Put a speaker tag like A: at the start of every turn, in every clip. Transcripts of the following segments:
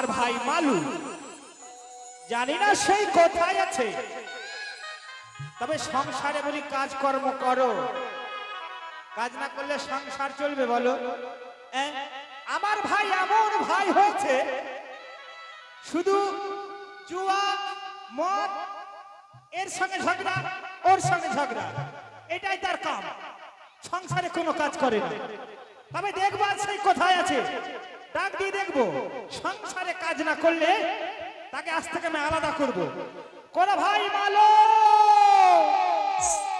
A: আমি আমার ভাই মালু। জানি না সেই কোথায় আছে। তবে সংসারে বলি কাজকর্ম করো। কাজ না করলে সংসার চলবে বলো। আমার ভাই এমন ভাই হয়েছে, শুধু জুয়া, মদ, এর সঙ্গে ঝগড়া, ওর সঙ্গে ঝগড়া। এটাই তার কাম। সংসারে কোনো কাজ করে না। তবে দেখব সেই কোথায় আছে। ডাক দিয়ে দেখব। কাজ না করলে তাকে আজ থেকে আমি আলাদা করব। কোন ভাই মালো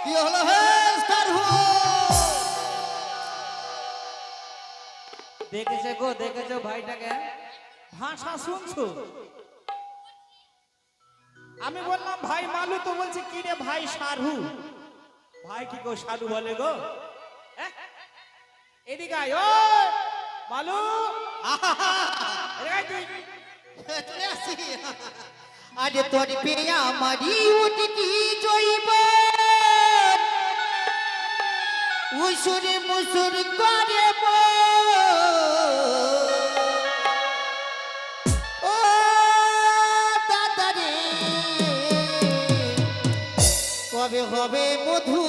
B: কি হলো হে
A: দেখেছে গো দেখেছ ভাইটাকে। ভাষা শুনছো? আমি বললাম ভাই মালু তো বলছে কি রে ভাই সারু ভাই কি গো সারু বলে গো? হ্যাঁ? এদিকে আয় মালু তুই।
B: চলে আসি আরে তোর পেয়া মারি উঠতি জইব উসুরে মুসুর করে ও দাদা কবে হবে মধুরি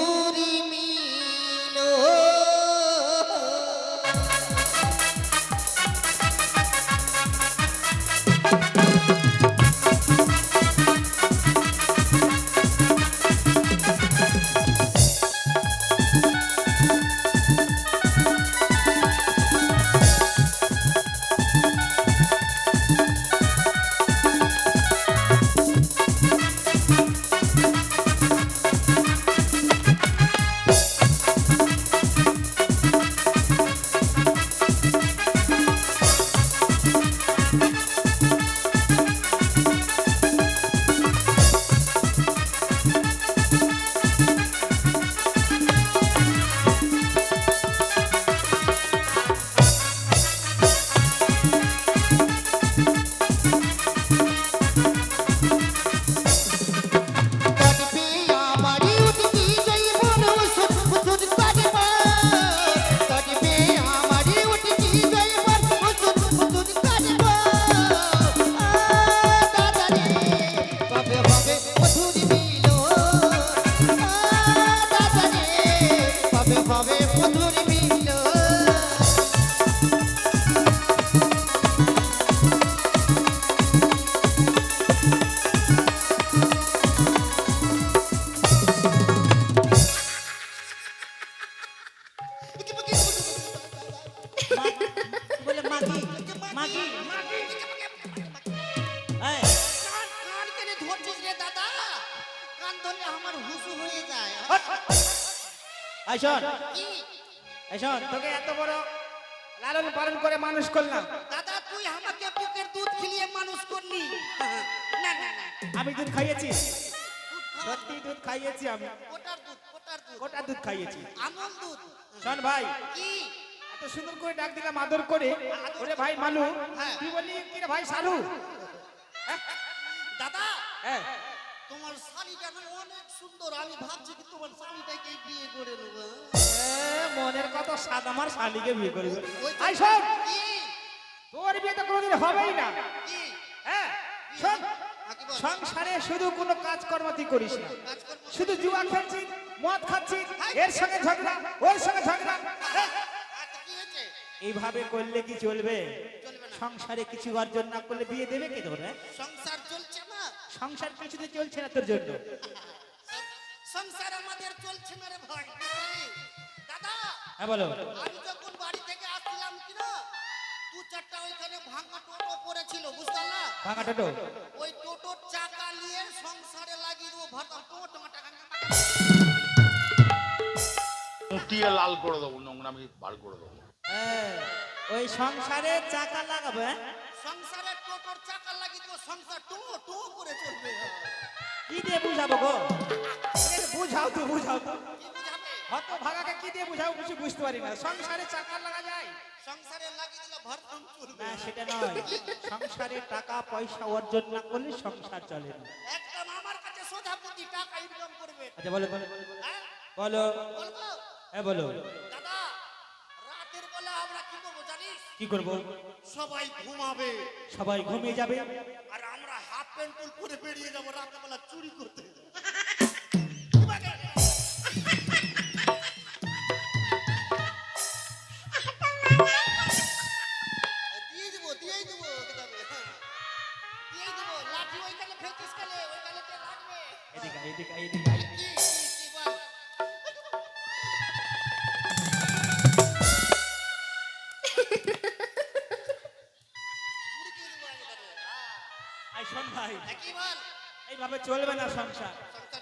B: কি
A: এই তোকে এত বড় লালন পালন করে মানুষ করলাম।
B: দাদা তুই আমাকে বুকের দুধ খিলিয়ে মানুষ করলি। না না না।
A: আমি দুধ খাইয়েছি। সত্যি দুধ খাইয়েছি আমি।
B: কোটার দুধ কোটার দুধ।
A: গোটা দুধ খাইয়েছি।
B: আমল দুধ।
A: শোন ভাই
B: কি?
A: এত সুন্দর করে ডাক দিলাম আদর করে। ওরে ভাই মালু
B: হ্যাঁ।
A: তুই বললি কি রে ভাই সালু
B: দাদা
A: হ্যাঁ।
B: তোমার শাড়িটা না অনেক সুন্দর। আমি ভাবছি কি তোমার শাড়িটাকে বিয়ে করে নেব
A: এ, মনের কত সাদ আমার শালিকে বিয়ে করবে আই শোন। তোর বিয়ে তো কোনোদিন হবেই না।
B: কি?
A: হ্যাঁ শোন।
B: হ্যাঁ?
A: সংসারে শুধু কোনো কাজকর্ম তুই করিস না। শুধু জুয়া খেলছিস মদ খাচ্ছিস এর সঙ্গে ঝগড়া ওর সঙ্গে ঝগড়া। হ্যাঁ? এইভাবে করলে কি চলবে?
B: চলবে
A: সংসারে কিছু অর্জন না করলে বিয়ে দেবে কে তোর
B: সংসার
A: কিছুতে চলছে না তোর জন্য।
B: সংসার আমাদের চলছে না রে ভাই। দাদা
A: হ্যাঁ বলো।
B: আমি যখন বাড়ি থেকে আসলাম কি না দু চারটা ওইখানে ভাঙা টোটো পড়েছিল বুঝতে না
A: ভাঙা টোটো?
B: ওই টোটোর চাকা নিয়ে সংসারে লাগিয়ে দেবো তোমার তোমার টাকা নিয়ে
C: লাল করে দেবো নোংরামি বার করে দেবো।
A: হ্যাঁ, ওই সংসারে চাকা লাগাবে হ্যাঁ?
B: সংসারে টোটোর চাকা লাগিয়ে দেবো সংসার টু টু করে চলবে।
A: কি দিয়ে বুঝাবো গো? বুঝাও তো বুঝাও তো।
B: কি বুঝাবে?
A: হত ভাগাকে কি দিয়ে বুঝাও কিছু বুঝতে পারি না। সংসারে চাকা লাগা যায়।
B: সংসারে লাগিয়ে দিলে ভরতম চলবে।
A: না সেটা নয়। সংসারে টাকা পয়সা অর্জন না করলে সংসার চলে না।
B: একদম আমার কাছে সোজা বুদ্ধি টাকা ইনকাম করবে।
A: আচ্ছা বলো বলো।
B: হ্যাঁ?
A: বলো।
B: বলব?
A: হ্যাঁ বলো।
B: দাদা রাতের বেলা আমরা কি করব জানিস?
A: কি করব?
B: সবাই ঘুমাবে।
A: সবাই ঘুমিয়ে যাবে।
B: আর আমরা হাফ প্যান্ট পরে বেরিয়ে যাব বেলা চুরি করতে।
A: এইভাবে চলবে না সংসার।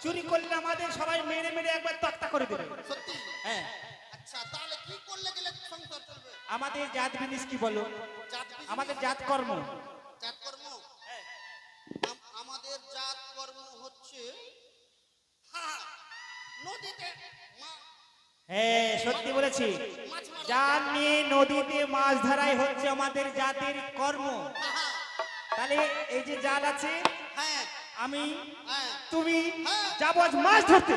A: চুরি করলে আমাদের সবাই মেরে মেরে একবার তক্তা করে দেবে।
B: সত্যি?
A: হ্যাঁ।
B: আচ্ছা তাহলে কি করলে গেলে সংসার চলবে?
A: আমাদের জাত বিনিস কি বলো? আমাদের জাত কর্ম।
B: জাত কর্ম? আমাদের জাত কর্ম হচ্ছে হ্যাঁ, নদীতে
A: হ্যাঁ সত্যি বলেছি। জাল নিয়ে নদীতে মাছ ধরাই হচ্ছে আমাদের জাতির কর্ম।
B: হ্যাঁ,
A: তাহলে এই যে জাল আছে
B: হ্যাঁ
A: আমি
B: হ্যাঁ।
A: তুমি
B: হ্যাঁ।
A: যাব আজ মাছ ধরতে।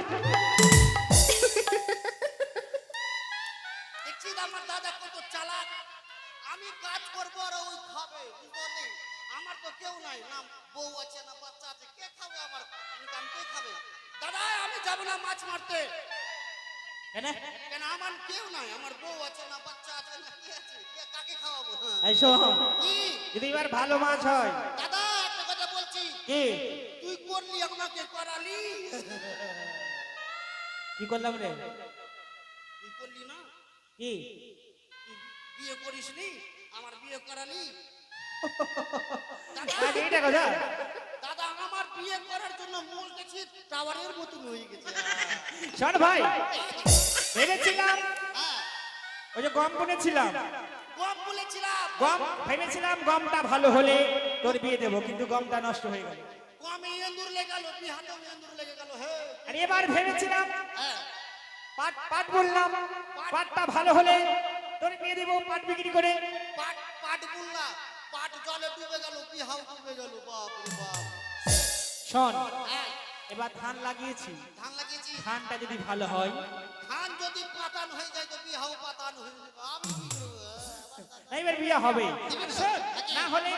B: দেখছিস আমার দাদা কত চালাক। আমি কাজ করব আর ওই খাবে বুঝলি? আমার তো কেউ নাই। না বউ আছে না বাচ্চা আছে। কে খাবে আমার? ইনকাম কে খাবে। দাদা আমি যাব না মাছ মারতে।
A: কেন?
B: আমার কেউ নাই। আমার বউ আছে না বাচ্চা আছে না কি আছে? কে কাকে খাওয়াবো।
A: এই শোন যদি এবার ভালো মাছ হয়।
B: দাদা
A: কি?
B: তুই করলি আমাকে করালি?
A: কি করলাম রে?
B: তুই করলি না?
A: কি?
B: তুই বিয়ে করিসনি? আমার বিয়ে করালি?
A: এইটা কথা?
B: দাদা আমার বিয়ে করার জন্য টাওয়ারের মতন হয়ে গেছে।
A: শোন ভাই ভেবেছিলাম
B: হ্যাঁ,
A: ওই যে গম বুনেছিলাম
B: কম বলেছিলাম।
A: গম ভেবেছিলাম গমটা ভালো হলে তোর বিয়ে দেবো কিন্তু গমটা নষ্ট হয়ে গেল।
B: কমে এন্দুর লেগে গেল বিহাটেও এন্দুর লেগে গেল হে।
A: আর এবার ভেবেছিলাম
B: হ্যাঁ।
A: পাট পাট বললাম পাটটা ভালো হলে তোর বিয়ে দেবো পাট বিক্রি করে।
B: পাট পাট বুনলা পাট জলে ডুবে গেল বিহাও ডুবে গেল বাপ রে বাপ।
A: শোন
B: হ্যাঁ,
A: এবার ধান লাগিয়েছি।
B: ধান লাগিয়েছি।
A: ধানটা যদি ভালো হয়
B: ধান যদি পাতান হয়ে যায় তো বিহাও পাতান হয়ে যাবে? আমি
A: এবার বিয়ে হবে। না হলে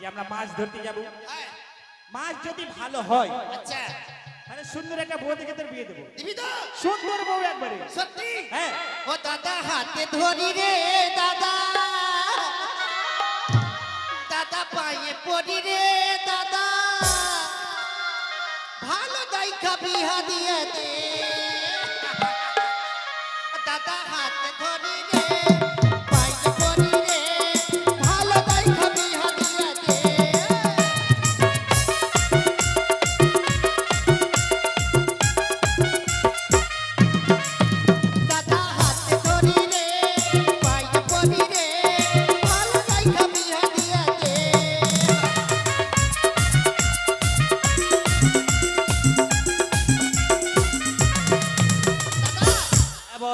A: যে আমরা মাছ ধরতে যাব। মাছ যদি ভালো হয়
B: আচ্ছা।
A: তাহলে সুন্দর একটা বউ দেখে তোর বিয়ে দেবো। সুন্দর বউ একবারে।
B: সত্যি?
A: হ্যাঁ।
B: ও দাদা হাতে ধরি রে দাদা। দাদা পায়ে পড়ি রে দাদা। ভালো দেখা বিহা দিয়ে দে।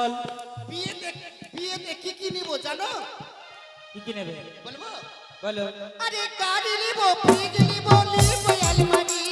A: বল।
B: বিয়েতে বিয়েতে কি কি নিব জানো?
A: কি কি নেবে?
B: বলব?
A: বলো।
B: আরে গাড়ি নিব ফ্রিজ নিব নিব আলমারি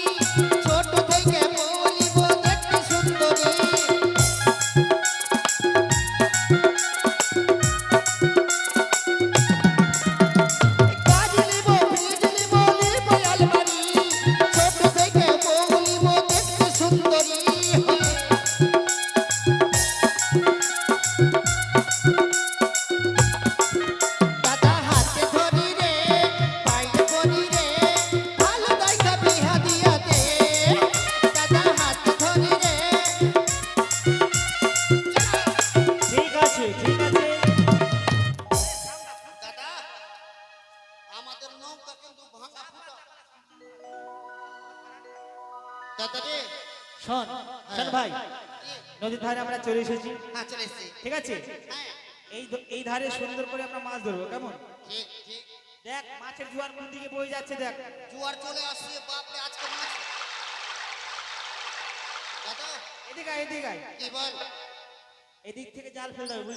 A: শোন ভাই নদীর ধারে আমরা চলে এসেছি।
B: হ্যাঁ
A: ঠিক আছে?
B: হ্যাঁ।
A: এই এই ধারে সুন্দর করে আমরা মাছ ধরবো কেমন? দেখ মাছের জোয়ার কোন দিকে বয়ে যাচ্ছে দেখ।
B: জোয়ার চলে আসছে বাপরে আজকে মাছ।
A: এদিকে এদিকে। এদিক থেকে জাল ফেলতে হবে